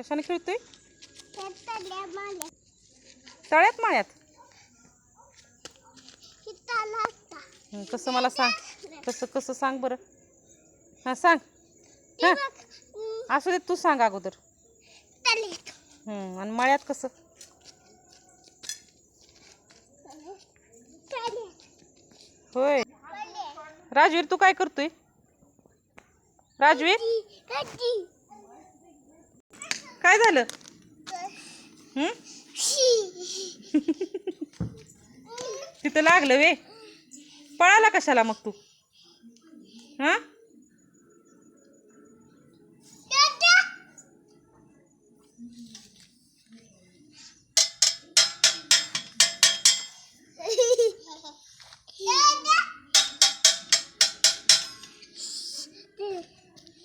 कशाने खेळतोय? तळ्यात माळ्यात? कसं मला सांग. कसं कसं सांग बरं. हां सांग. हां असू दे तू सांग अगोदर. आणि मळ्यात कसं? होय. राजवीर तू काय करतोय? राजवीर? काय झालं? तिथं लागलं वे. पळाला कशाला मग तू? हा?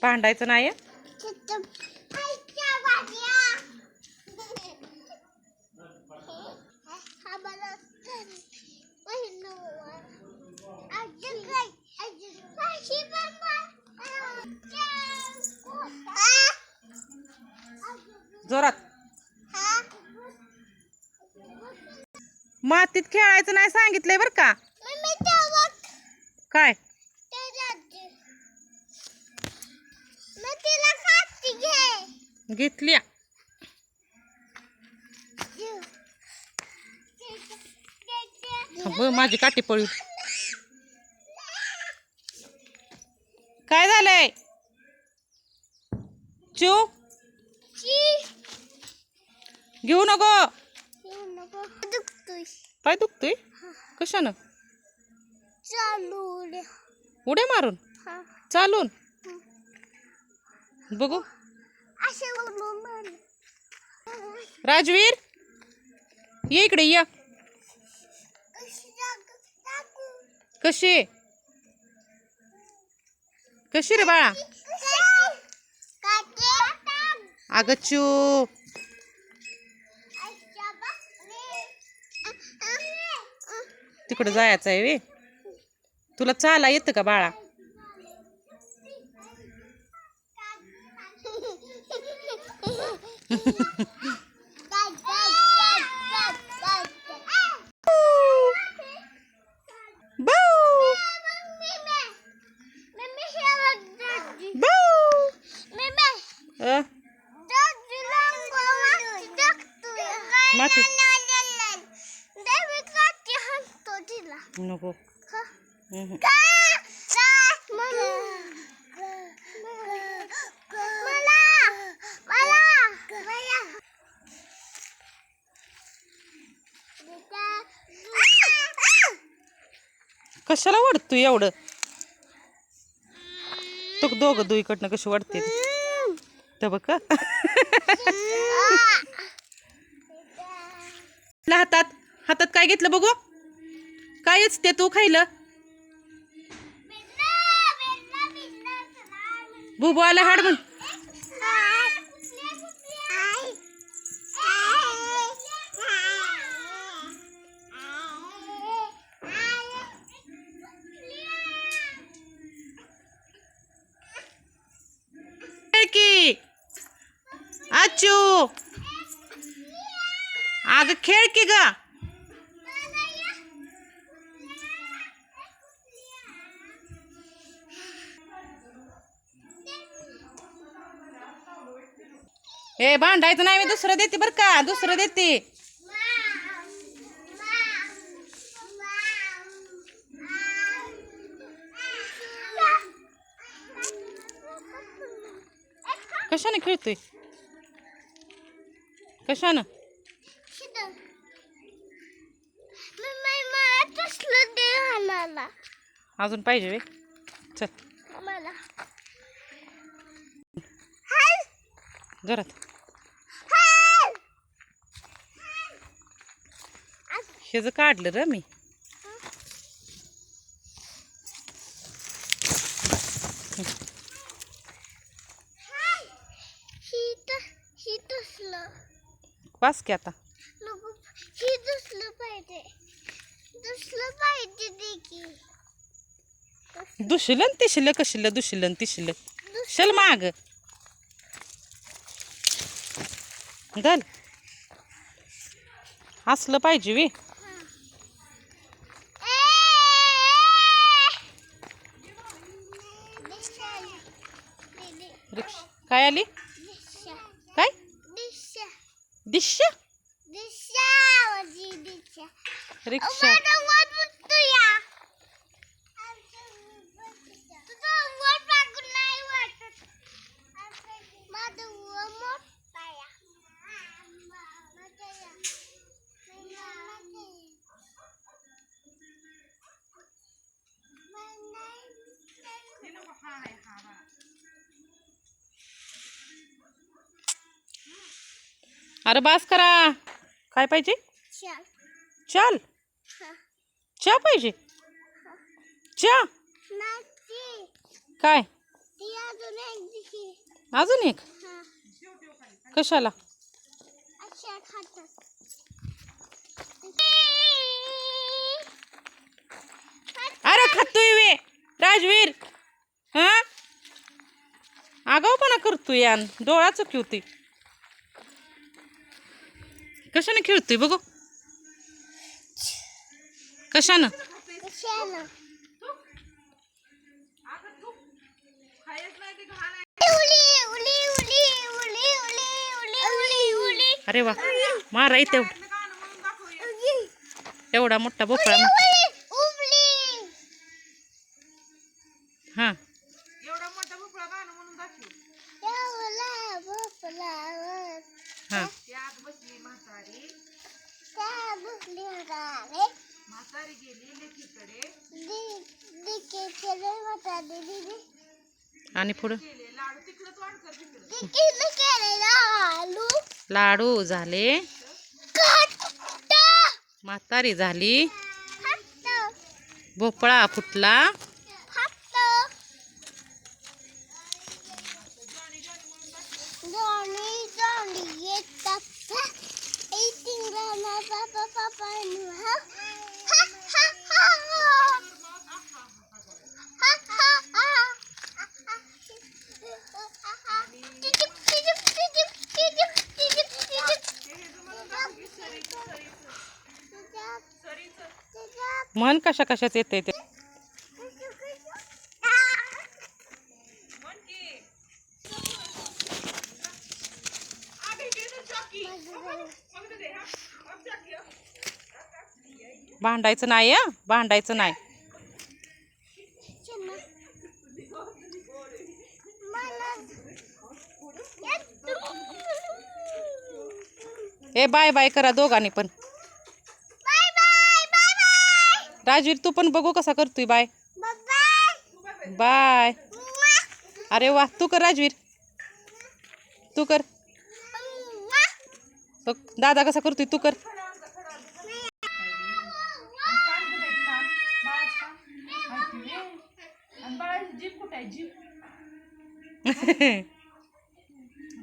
भांडायचं नाही जोरात. मातीत खेळायचं नाही सांगितलंय बर का? काय? घेतल्या. ब माझी काठी पळी. काय झालंय? चू? घेऊ नको. काय दुखतोय? कशानं? चालू उड्या. मारून? हा. चालून? बघू. असे. राजवीर ये इकडे या. कशी. कशी? कशी रे बाळा? अगं तिकडं जायचं आहे वे. तुला चाला येतं का बाळा? बाऊ बाऊ अ, माती. नको. कशाला वाढतोय एवढं? तो दोघं दुईकडनं कशी वाढते तर बघ का हातात हातात काय घेतलं बघू? कायच ते तू खायलं? बुबू आला हाड म्हण ए भांडायचं नाही मी दुसरं देते बर का दुसरं देते. कशाने खेळतोय? कशानं? अजून पाहिजे वे चल. घरात ह्याचं काढलं र मी. वास की आता. दुसलं तिसलं कशीलं दुसलं तिसलं. चल माग. असलं पाहिजे वे. रिक्षा काय आली? काय? दिशा. रिक्षा. अरे बास करा. काय पाहिजे? चल चहा. पाहिजे? चहा. काय? अजून एक कशाला? अरे खातोय वे राजवीर. हा? आगाऊपणा करतोय यान. डोळाच खेळतोय कशाने खेळतोय बघू. कशानं? अरे वा मारा इथे. एवढा मोठा भोपळा हा. आणि पुढं? लाडू झाले. म्हातारी झाली. भोपळा फुटला. मन कशा कशाच येते ते? भांडायचं नाही हा? भांडायचं नाही. ए बाय बाय करा दोघांनी पण. राजवीर तू पण बघू कसा करतोय बाय. बाय. अरे वा तू कर राजवीर. तू कर. बघ दादा कसा करतोय तू कर.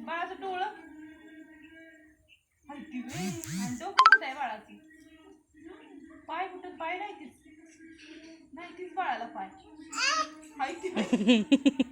बाळाचं डोळं. हलती आणि डोकं कुठं आहे बाळाची? पाय कुठं? पाय नाही तीच नाही तीच बाळाला पाय. हाय ती